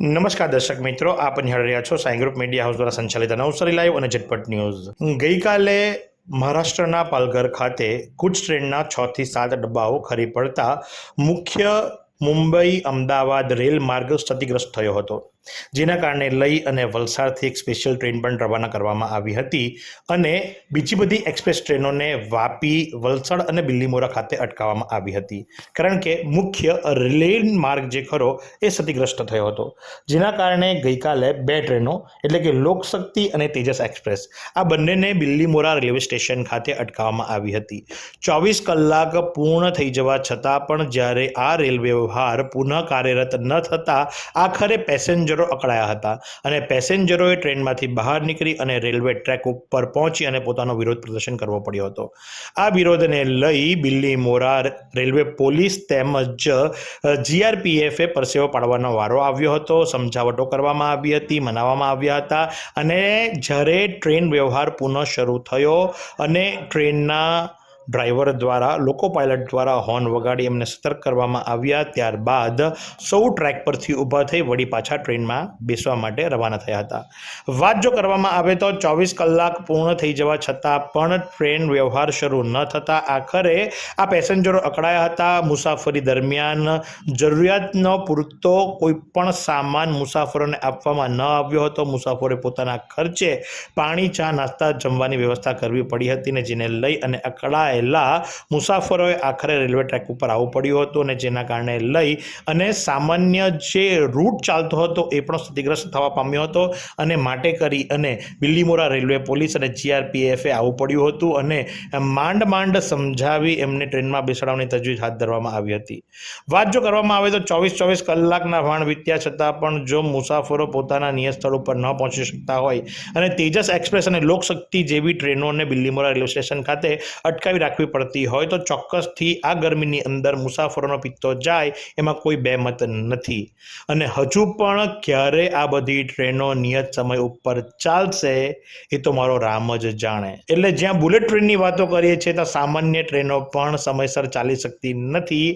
નમસ્કાર દર્શક મિત્રો, આપ નિહાળી રહ્યા છો સાઈ ગ્રુપ મીડિયા હાઉસ દ્વારા સંચાલિત નવસારી લાઈવ અને ઝટપટ ન્યૂઝ. ગઈકાલે મહારાષ્ટ્રના પાલઘર ખાતે ગુડ્સ ટ્રેનના છ થી સાત ડબ્બાઓ ખરી પડતા મુખ્ય મુંબઈ અમદાવાદ રેલ માર્ગ ક્ષતિગ્રસ્ત થયો હતો. જેના કારણે લઈ અને વલસાડથી એક સ્પેશિયલ ટ્રેન પણ રવાના કરવામાં આવી હતી અને બીજી બધી એક્સપ્રેસ ટ્રેનોને વાપી, વલસાડ અને બિલ્લીમોરા ખાતે અટકાવવામાં આવી હતી. કારણ કે મુખ્ય રેલ માર્ગ જે ખરો એ ક્ષતિગ્રસ્ત થયો હતો. જેના કારણે ગઈકાલે બે ટ્રેનો એટલે કે લોકશક્તિ અને તેજસ એક્સપ્રેસ આ બંનેને બિલ્લીમોરા રેલવે સ્ટેશન ખાતે અટકાવવામાં આવી હતી. ચોવીસ કલાક પૂર્ણ થઈ જવા છતાં પણ જ્યારે આ રેલ વ્યવહાર પુનઃ કાર્યરત ન થતાં આખરે પેસેન્જરો અકળાયા હતા અને પેસેન્જરોએ ટ્રેનમાંથી બહાર નીકળી અને રેલવે ટ્રેક ઉપર પહોંચી અને પોતાનો વિરોધ પ્રદર્શન કરવો પડ્યો હતો. આ વિરોધને લઈ બિલ્લી મોરા રેલવે પોલીસ તેમજ જીઆરપીએફે પરસેવો પાડવાનો વારો આવ્યો હતો. સમજાવટો કરવામાં આવી હતી, મનાવવામાં આવ્યા હતા અને જ્યારે ટ્રેન વ્યવહાર પુનઃ શરૂ થયો અને ટ્રેનના ડ્રાઈવર દ્વારા, લોકો પાયલટ દ્વારા હોર્ન વગાડી એમને સતર્ક કરવામાં આવ્યા. ત્યારબાદ સૌ ટ્રેક પરથી ઊભા થઈ વળી પાછા ટ્રેનમાં બેસવા માટે રવાના થયા હતા. વાત જો કરવામાં આવે તો ચોવીસ કલાક પૂર્ણ થઈ જવા છતાં પણ ટ્રેન વ્યવહાર શરૂ ન થતાં આખરે આ પેસેન્જરો અકળાયા હતા. મુસાફરી દરમિયાન જરૂરિયાતનો પૂરતો કોઈ પણ સામાન મુસાફરોને આપવામાં ન આવ્યો હતો. મુસાફરોએ પોતાના ખર્ચે પાણી, ચા, નાસ્તા, જમવાની વ્યવસ્થા કરવી પડી હતી ને જેને લઈ અને અકળાયેલા મુસાફરોએ આખરે રેલવે ટ્રેક ઉપર આવવું પડ્યું હતું અને જેના કારણે લઈ અને સામાન્ય જે રૂટ ચાલતો હતો એ પણ ક્ષતિગ્રસ્ત થવા પામ્યો હતો અને માટે કરી અને બિલ્લીમોરા રેલવે પોલીસ અને જીઆરપીએફે આવવું પડ્યું હતું અને માંડ માંડ સમજાવી એમને ટ્રેનમાં બેસાડવાની તજવીજ હાથ ધરવામાં આવી હતી. વાત જો કરવામાં આવે તો ચોવીસ ચોવીસ કલાકના વાણ વીત્યા છતાં પણ જો મુસાફરો પોતાના નિયત સ્થળ ઉપર ન પહોંચી શકતા હોય અને તેજસ એક્સપ્રેસ અને લોકશક્તિ જેવી ટ્રેનોને બિલ્લીમોરા રેલવે સ્ટેશન ખાતે અટકાવી રાખવી પડતી હોય તો ચોક્કસથી આ ગરમીની અંદર મુસાફરોનો પિત્તો જાય એમાં કોઈ બેમત નથી. અને હજુ પણ ક્યારે આ બધી ટ્રેનો નિયત સમય ઉપર ચાલશે એ તો મારો રામ જ જાણે. એટલે જ્યાં બુલેટ ટ્રેનની વાતો કરીએ છીએ ત્યાં સામાન્ય ટ્રેનો પણ સમયસર ચાલી શકતી નથી.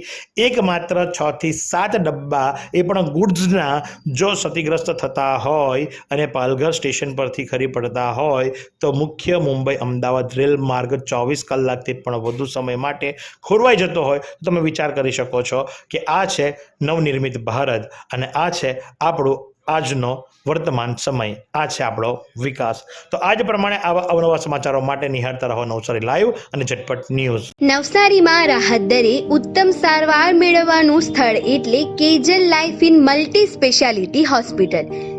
એકમાત્ર છ થી સાત ડબ્બા એ પણ ગુડ્સના જો ક્ષતિગ્રસ્ત થતા હોય અને પાલઘર સ્ટેશન પરથી ખરી પડતા હોય તો મુખ્ય મુંબઈ અમદાવાદ રેલ માર્ગ ચોવીસ કલાકથી પણ વધુ સમય માટે ખોરવાઈ જતો હોય, તો તમે વિચાર કરી શકો છો કે આ છે નવનિર્મિત ભારત અને આ છે આપણું આજનો વર્તમાન સમય, આ છે આપણો વિકાસ. તો આજ પ્રમાણે આવા અવનવા સમાચારો માટે નિહાળતા રહો નવસારી લાઈવ અને ઝટપટ ન્યૂઝ. નવસારીમાં રાહત દરે ઉત્તમ સારવાર મેળવવાનું સ્થળ એટલે Kejal life in multi speciality hospital.